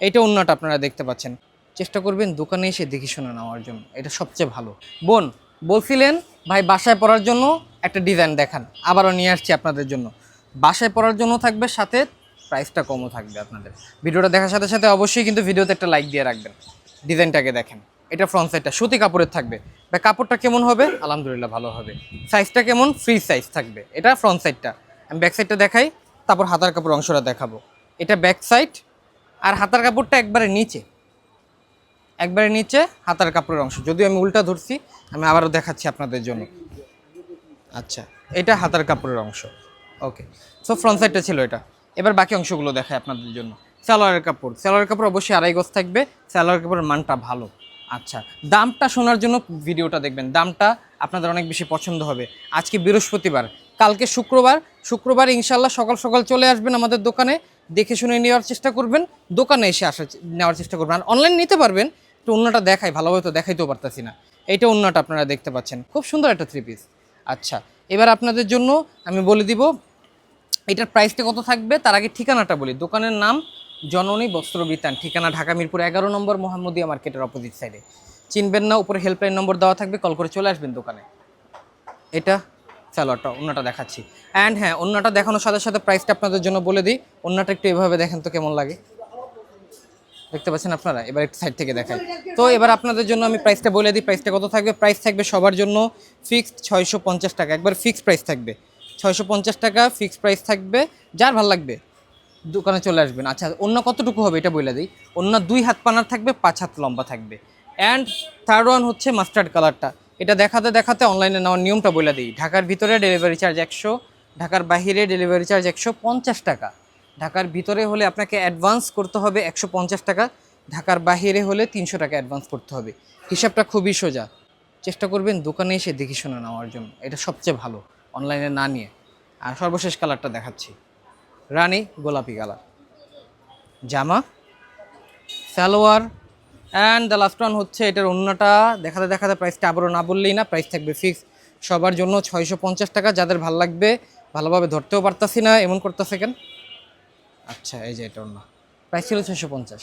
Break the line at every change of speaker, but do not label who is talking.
এইটা অন্যটা আপনারা দেখতে পাচ্ছেন। চেষ্টা করবেন দোকানে এসে দেখে শুনে নেওয়ার জন্য। এটা সবচেয়ে ভালো। বোন, বলছিলেন, ভাই, বাসায় পরার জন্য একটা ডিজাইন দেখান। আবারও নিয়ে আসছি আপনাদের জন্য। বাসায় পরার জন্য থাকবে, সাথে প্রাইসটা কমও থাকবে আপনাদের। ভিডিওটা দেখার সাথে সাথে অবশ্যই কিন্তু ভিডিওতে একটা লাইক দিয়ে রাখবেন। ডিজাইনটাকে দেখেন। এটা ফ্রন্ট সাইডটা সুতি কাপড়ের থাকবে। বা কাপড়টা কেমন হবে? আলহামদুলিল্লাহ ভালো হবে। সাইজটা কেমন? ফ্রি সাইজ থাকবে। এটা ফ্রন্ট সাইডটা আমি ব্যাক সাইডটা দেখাই, তারপর হাতার কাপড় অংশটা দেখাবো। এটা ব্যাক সাইড আর হাতার কাপড়টা একবারে নিচে। একবারে নিচে হাতার কাপড়ের অংশ। যদিও আমি উল্টা ধরছি, আমি আবারও দেখাচ্ছি আপনাদের জন্য। আচ্ছা এটা হাতার কাপড়ের অংশ। ওকে, সো ফ্রন্ট সাইডটা ছিল এটা। এবার বাকি অংশগুলো দেখায় আপনাদের জন্য। সালোয়ারের কাপড়। সালোয়ারের কাপড় অবশ্যই আড়াই গজ থাকবে। সালোয়ার কাপড়ের মানটা ভালো। আচ্ছা দামটা শোনার জন্য ভিডিওটা দেখবেন। দামটা আপনাদের অনেক বেশি পছন্দ হবে। আজকে বৃহস্পতিবার কালকে শুক্রবার শুক্রবার ইনশাল্লাহ সকাল সকাল চলে আসবেন আমাদের দোকানে, দেখে শুনে নেওয়ার চেষ্টা করবেন, দোকানে এসে আসার নেওয়ার চেষ্টা করবেন। আর অনলাইন নিতে পারবেন, একটু অন্যটা দেখাই, ভালোভাবে তো দেখাইতেও পারতাছি না। এইটা অন্যটা আপনারা দেখতে পাচ্ছেন। খুব সুন্দর একটা থ্রি পিস আচ্ছা এবার আপনাদের জন্য আমি বলে দিব, এটার প্রাইসটা কত থাকবে, তার আগে ঠিকানাটা বলি। দোকানের নাম জননী বস্ত্র বিতান, ঠিকানা ঢাকা মিরপুর এগারো নম্বর মোহাম্মদিয়া মার্কেটের অপোজিট সাইডে চিনবেন না, উপরে হেল্পলাইন নম্বর দেওয়া থাকবে কল করে চলে আসবেন দোকানে। এটা স্যালোয়ারটা, অন্যটা দেখাচ্ছি। অ্যান্ড হ্যাঁ অন্যটা দেখানোর সাথে সাথে প্রাইসটা আপনাদের জন্য বলে দিই। অন্যটা একটু এভাবে দেখেন তো কেমন লাগে। দেখতে পাচ্ছেন আপনারা? এবার একটু সাইড থেকে দেখাই। তো এবার আপনাদের জন্য আমি প্রাইসটা বলে দিই। প্রাইসটা কত থাকবে? প্রাইস থাকবে সবার জন্য ফিক্সড ছয়শো পঞ্চাশ টাকা। একবার ফিক্সড প্রাইস থাকবে। ছয়শো পঞ্চাশ টাকা ফিক্সড প্রাইস থাকবে। যার ভালো লাগবে, দোকানে চলে আসবেন। আচ্ছা অন্য কতটুকু হবে এটা বলে দিই। অন্য দুই হাত পানার থাকবে, পাঁচ হাত লম্বা থাকবে। অ্যান্ড থার্ড ওয়ান হচ্ছে মাস্টার্ড কালারটা এটা দেখাতে দেখাতে অনলাইনে নেওয়ার নিয়মটা বলে দিই। ঢাকার ভিতরে ডেলিভারি চার্জ একশো, ঢাকার বাহিরে ডেলিভারি চার্জ একশো পঞ্চাশ টাকা। ঢাকার ভিতরে হলে আপনাকে অ্যাডভান্স করতে হবে একশো পঞ্চাশ টাকা, ঢাকার বাহিরে হলে তিনশো টাকা অ্যাডভান্স করতে হবে। হিসাবটা খুবই সোজা। চেষ্টা করবেন দোকানে এসে দেখে শুনে নেওয়ার জন্য। এটা সবচেয়ে ভালো অনলাইনে না নিয়ে। আর সর্বশেষ কালারটা দেখাচ্ছি। রানী গোলাপি কালার। জামা, salwar and the last one হচ্ছে এটার অন্যটা। দেখাতে দেখাতে প্রাইসটা আবারও না বললেই না প্রাইস থাকবে ফিক্স সবার জন্য ছয়শো পঞ্চাশ টাকা, যাদের ভালো লাগবে ভালোভাবে ধরতেও পারতাসি না, এমন করতেছে কেন? আচ্ছা এই যে এটা অন্য। প্রাইস ছিল ছয়শো পঞ্চাশ।